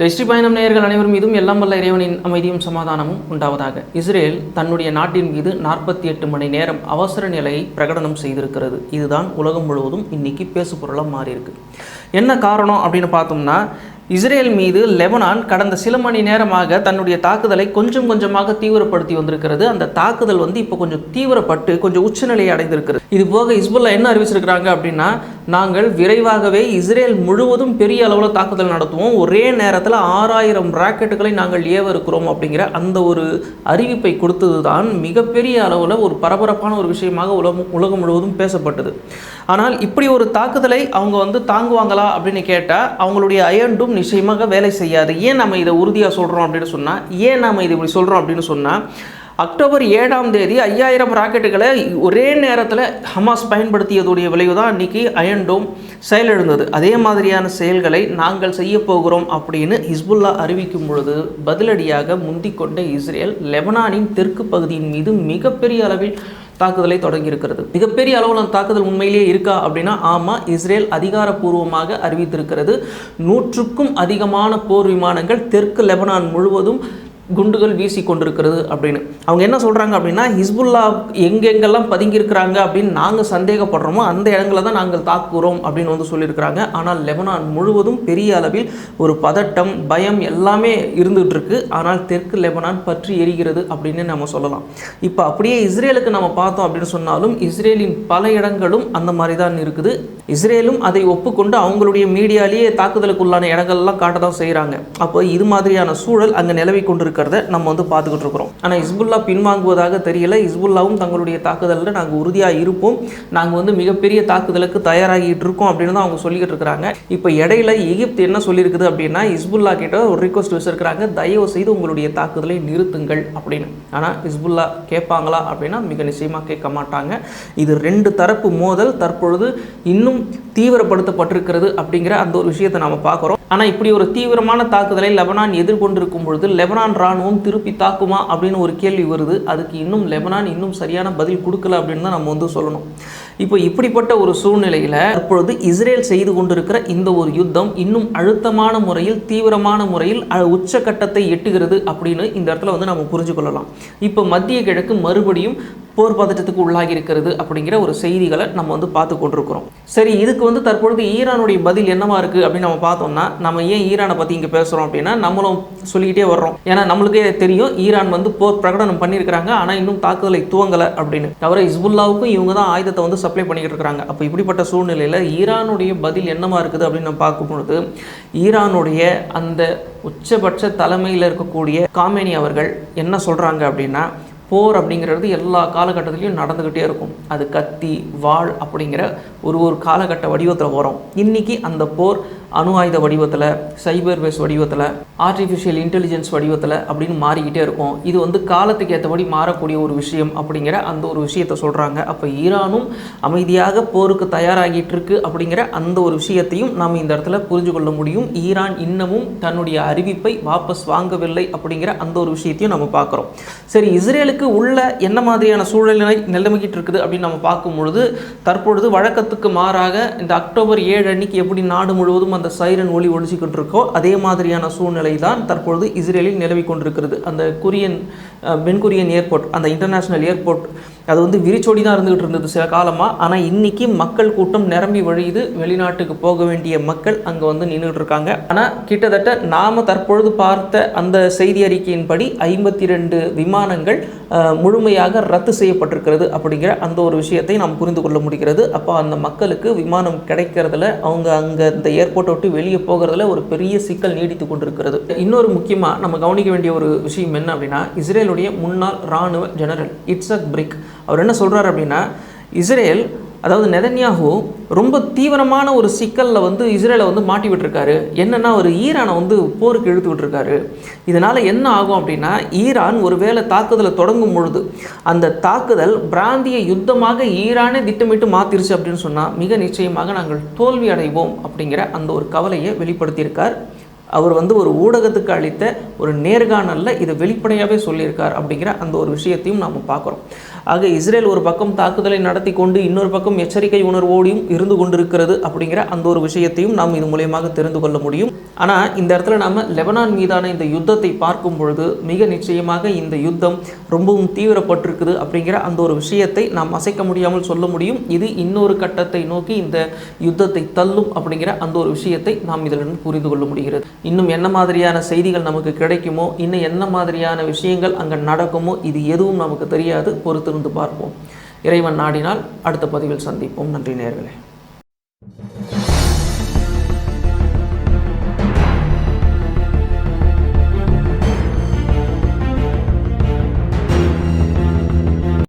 வெற்றி பயணம் நேயர்கள் அனைவரும் மீதும் எல்லாம் வல்ல இறைவனின் அமைதியும் சமாதானமும் உண்டாவதாக. இஸ்ரேல் தன்னுடைய நாட்டின் மீது நாற்பத்தி எட்டு மணி நேரம் அவசர நிலையை பிரகடனம் செய்திருக்கிறது. இதுதான் உலகம் முழுவதும் இன்னைக்கு பேசுபொருளாக மாறியிருக்கு. என்ன காரணம் அப்படின்னு பார்த்தோம்னா இஸ்ரேல் மீது லெபனான் கடந்த சில மணி நேரமாக தன்னுடைய தாக்குதலை கொஞ்சம் கொஞ்சமாக தீவிரப்படுத்தி வந்திருக்கிறது. அந்த தாக்குதல் வந்து இப்போ கொஞ்சம் தீவிரப்பட்டு கொஞ்சம் உச்சநிலையை அடைந்திருக்கிறது. இது போக இஸ்புல்லா என்ன அறிவிச்சிருக்கிறாங்க அப்படின்னா நாங்கள் விரைவாகவே இஸ்ரேல் முழுவதும் பெரிய அளவில் தாக்குதல் நடத்துவோம். ஒரே நேரத்தில் ஆறாயிரம் ராக்கெட்டுகளை நாங்கள் ஏவ இருக்கிறோம் அப்படிங்கிற அந்த ஒரு அறிவிப்பை கொடுத்தது தான் மிகப்பெரிய அளவில் ஒரு பரபரப்பான ஒரு விஷயமாக உலகம் உலகம் முழுவதும் பேசப்பட்டது. ஆனால் இப்படி ஒரு தாக்குதலை அவங்க வந்து தாங்குவாங்களா அப்படின்னு கேட்டால் அவங்களுடைய அயண்டும் நிச்சயமாக வேலை செய்யாது. ஏன் நம்ம இதை உறுதியாக சொல்கிறோம் அப்படின்னு சொன்னால் ஏன் நம்ம இதை இப்படி சொல்கிறோம் அப்படின்னு சொன்னால் அக்டோபர் ஏழாம் தேதி ஐயாயிரம் ராக்கெட்டுகளை ஒரே நேரத்தில் ஹமாஸ் பயன்படுத்தியதுடைய விளைவு தான் இன்றைக்கி அயன்டோம் செயலிழந்தது. அதே மாதிரியான செயல்களை நாங்கள் செய்ய போகிறோம் அப்படின்னு ஹிஸ்புல்லா அறிவிக்கும் பொழுது பதிலடியாக முந்திக்கொண்ட இஸ்ரேல் லெபனானின் தெற்கு பகுதியின் மீது மிகப்பெரிய அளவில் தாக்குதலை தொடங்கியிருக்கிறது. மிகப்பெரிய அளவில் அந்த தாக்குதல் உண்மையிலேயே இருக்கா அப்படின்னா ஆமாம் இஸ்ரேல் அதிகாரப்பூர்வமாக அறிவித்திருக்கிறது. நூற்றுக்கும் அதிகமான போர் விமானங்கள் தெற்கு லெபனான் முழுவதும் குண்டுகள் வீசி கொண்டிருக்கிறது அப்படின்னு. அவங்க என்ன சொல்கிறாங்க அப்படின்னா ஹிஸ்புல்லா எங்கெங்கெல்லாம் பதுங்கியிருக்கிறாங்க அப்படின்னு நாங்கள் சந்தேகப்படுறோமோ அந்த இடங்களை தான் நாங்கள் தாக்குகிறோம் அப்படின்னு வந்து சொல்லியிருக்கிறாங்க. ஆனால் லெபனான் முழுவதும் பெரிய அளவில் ஒரு பதட்டம் பயம் எல்லாமே இருந்துகிட்ருக்கு ஆனால் தெற்கு லெபனான் பற்றி எரிகிறது அப்படின்னு நம்ம சொல்லலாம். இப்போ அப்படியே இஸ்ரேலுக்கு நம்ம பார்த்தோம் அப்படின்னு சொன்னாலும் இஸ்ரேலின் பல இடங்களும் அந்த மாதிரி தான் இருக்குது. இஸ்ரேலும் அதை ஒப்புக்கொண்டு அவங்களுடைய மீடியாலேயே தாக்குதலுக்குள்ளான இடங்கள்லாம் காட்ட தான் செய்கிறாங்க அப்போ இது மாதிரியான சூழல் அங்கே நிலவி இருக்கிறத நம்ம வந்து பார்த்துக்கிட்டு இருக்கிறோம். ஆனால் ஹிஸ்புல்லா பின்வாங்குவதாக தெரியல. இஸ்புல்லாவும் தங்களுடைய தாக்குதலில் நாங்கள் உறுதியாக இருப்போம். நாங்கள் வந்து மிகப்பெரிய தாக்குதலுக்கு தயாராகிட்டு இருக்கோம் அப்படின்னு தான் அவங்க சொல்லிக்கிட்டு இருக்கிறாங்க. இப்போ இடையில எகிப்து என்ன சொல்லியிருக்குது அப்படின்னா ஹிஸ்புல்லா கிட்ட ஒரு ரிக்வஸ்ட் வச்சிருக்கிறாங்க. தயவு செய்து உங்களுடைய தாக்குதலை நிறுத்துங்கள் அப்படின்னு. ஆனால் ஹிஸ்புல்லா கேட்பாங்களா அப்படின்னா மிக நிச்சயமாக கேட்க மாட்டாங்க. இது ரெண்டு தரப்பு மோதல். தற்பொழுது இன்னும் தீவிரப்படுத்தப்பட்டிருக்கிறது அப்படிங்கிற அந்த ஒரு விஷயத்தை நாம பார்க்குறோம். ஆனால் இப்படி ஒரு தீவிரமான தாக்குதலை லெபனான் எதிர்கொண்டிருக்கும் பொழுது லெபனான் ராணுவம் திருப்பி தாக்குமா அப்படின்னு ஒரு கேள்வி வருது. அதுக்கு இன்னும் லெபனான் இன்னும் சரியான பதில் கொடுக்கல அப்படின்னு தான் நம்ம வந்து சொல்லணும். இப்போ இப்படிப்பட்ட ஒரு சூழ்நிலையில் இப்பொழுது இஸ்ரேல் செய்து கொண்டிருக்கிற இந்த ஒரு யுத்தம் இன்னும் அழுத்தமான முறையில் தீவிரமான முறையில் உச்சகட்டத்தை உச்சக்கட்டத்தை எட்டுகிறது அப்படின்னு இந்த இடத்துல வந்து நம்ம புரிஞ்சு கொள்ளலாம் இப்போ மத்திய கிழக்கு மறுபடியும் போர் பதற்றத்துக்கு உள்ளாகி இருக்கிறது அப்படிங்கிற ஒரு செய்திகளை நம்ம வந்து பார்த்து கொண்டிருக்கிறோம். சரி இதுக்கு வந்து தற்பொழுது ஈரானுடைய பதில் என்னவா இருக்குது அப்படின்னு நம்ம பார்த்தோம்னா நம்ம ஏன் ஈரானை பற்றி இங்கே பேசுகிறோம் அப்படின்னா நம்மளும் சொல்லிக்கிட்டே வர்றோம். ஏன்னா நம்மளுக்கே தெரியும் ஈரான் வந்து போர் பிரகடனம் பண்ணியிருக்கிறாங்க ஆனால் இன்னும் தாக்குதலை துவங்கலை அப்படின்னு. தவிர இஸ்புல்லாவுக்கும் இவங்க தான் ஆயுதத்தை வந்து சப்ளை பண்ணிக்கிட்டு இருக்கிறாங்க அப்போ இப்படிப்பட்ட சூழ்நிலையில் ஈரானுடைய பதில் என்னவா இருக்குது அப்படின்னு நம்ம பார்க்கும்பொழுது ஈரானுடைய அந்த உச்சபட்ச தலைமையில் இருக்கக்கூடிய காமேனி அவர்கள் என்ன சொல்கிறாங்க அப்படின்னா போர் அப்படிங்கிறது எல்லா காலகட்டத்திலையும் நடந்துக்கிட்டே இருக்கும். அது கத்தி வாள் அப்படிங்கிற ஒரு ஒரு காலகட்ட வடிவத்தில் வரும். இன்னைக்கு அந்த போர் அணு ஆயுத வடிவத்தில் சைபர் பேஸ் வடிவத்தில் ஆர்டிஃபிஷியல் இன்டெலிஜென்ஸ் வடிவத்தில் அப்படின்னு மாறிக்கிட்டே இருக்கும். இது வந்து காலத்துக்கு ஏற்றபடி மாறக்கூடிய ஒரு விஷயம் அப்படிங்கிற அந்த ஒரு விஷயத்தை சொல்கிறாங்க அப்போ ஈரானும் அமைதியாக போருக்கு தயாராகிட்டு இருக்கு அப்படிங்கிற அந்த ஒரு விஷயத்தையும் நாம் இந்த இடத்துல புரிஞ்சு கொள்ள முடியும். ஈரான் இன்னமும் தன்னுடைய அறிவிப்பை வாபஸ் வாங்கவில்லை அப்படிங்கிற அந்த ஒரு விஷயத்தையும் நம்ம பார்க்குறோம் சரி இஸ்ரேலுக்கு உள்ள என்ன மாதிரியான சூழ்நிலை நிலைமைக்கிட்டு இருக்குது அப்படின்னு நம்ம பார்க்கும் பொழுது தற்பொழுது வழக்கத்துக்கு மாறாக இந்த அக்டோபர் ஏழு அன்னைக்கு எப்படி நாடு முழுவதும் அந்த சைரன் ஒளி ஒழிச்சிக்கிட்டு இருக்கோ அதே மாதிரியான சூழ்நிலை தான் தற்பொழுது இஸ்ரேலில் நிலவி கொண்டிருக்கிறது அந்த குரியன் பென்கொரியன் ஏர்போர்ட் அந்த இன்டர்நேஷ்னல் ஏர்போர்ட் அது வந்து விரிச்சோடி தான் இருந்துகிட்டு இருந்தது சில காலமாக ஆனால் இன்றைக்கி மக்கள் கூட்டம் நிரம்பி வழியுது. வெளிநாட்டுக்கு போக வேண்டிய மக்கள் அங்கே வந்து நின்றுட்டு இருக்காங்க. ஆனால் கிட்டத்தட்ட நாம் தற்பொழுது பார்த்த அந்த செய்தி அறிக்கையின்படி ஐம்பத்தி ரெண்டு விமானங்கள் முழுமையாக ரத்து செய்யப்பட்டிருக்கிறது அப்படிங்கிற அந்த ஒரு விஷயத்தை நாம் புரிந்து கொள்ள முடிகிறது. அப்போ அந்த மக்களுக்கு விமானம் கிடைக்கிறதுல அவங்க அங்கே இந்த ஏர்போர்ட்டை விட்டு வெளியே போகிறதுல ஒரு பெரிய சிக்கல் நீடித்து கொண்டிருக்கிறது. இன்னொரு முக்கியமாக நம்ம கவனிக்க வேண்டிய ஒரு விஷயம் என்ன அப்படின்னா இஸ்ரேலுடைய முன்னாள் இராணுவ ஜெனரல் இட்ஸக் பிரிக் அவர் என்ன சொல்கிறார் அப்படின்னா இஸ்ரேல் அதாவது நெதன்யாகு ரொம்ப தீவிரமான ஒரு சிக்கலில் வந்து இஸ்ரேலை வந்து மாட்டி விட்டுருக்காரு. என்னென்னா ஒரு ஈரானை வந்து போருக்கு இழுத்து விட்டுருக்காரு. இதனால் என்ன ஆகும் அப்படின்னா ஈரான் ஒருவேளை தாக்குதலை தொடங்கும் பொழுது அந்த தாக்குதல் பிராந்திய யுத்தமாக ஈரானே திட்டமிட்டு மாத்திருச்சு அப்படின்னு சொன்னால் மிக நிச்சயமாக நாங்கள் தோல்வி அடைவோம் அப்படிங்கிற அந்த ஒரு கவலையை வெளிப்படுத்தியிருக்கார். அவர் வந்து ஒரு ஊடகத்துக்கு அளித்த ஒரு நேர்காணலில் இதை வெளிப்படையாகவே சொல்லியிருக்கார் அப்படிங்கிற அந்த ஒரு விஷயத்தையும் நாம் பார்க்குறோம். ஆக இஸ்ரேல் ஒரு பக்கம் தாக்குதலை நடத்தி கொண்டு இன்னொரு பக்கம் எச்சரிக்கை உணர்வோடையும் இருந்து கொண்டிருக்கிறது அப்படிங்கிற அந்த ஒரு விஷயத்தையும் நாம் இது மூலயமாக தெரிந்து கொள்ள முடியும். ஆனால் இந்த இடத்துல நாம் லெபனான் மீதான இந்த யுத்தத்தை பார்க்கும் பொழுது மிக நிச்சயமாக இந்த யுத்தம் ரொம்பவும் தீவிரப்பட்டிருக்குது அப்படிங்கிற அந்த ஒரு விஷயத்தை நாம் அசைக்க முடியாமல் சொல்ல முடியும். இது இன்னொரு கட்டத்தை நோக்கி இந்த யுத்தத்தை தள்ளும் அப்படிங்கிற அந்த ஒரு விஷயத்தை நாம் இதிலிருந்து புரிந்து கொள்ள முடிகிறது. இன்னும் என்ன மாதிரியான செய்திகள் நமக்கு கிடைக்குமோ இன்னும் என்ன மாதிரியான விஷயங்கள் அங்கே நடக்குமோ இது எதுவும் நமக்கு தெரியாது. பொறுத்து பொறுத்திருந்து பார்ப்போம். இறைவன் நாடினால் அடுத்த பதிவில் சந்திப்போம். நன்றி நேர்களே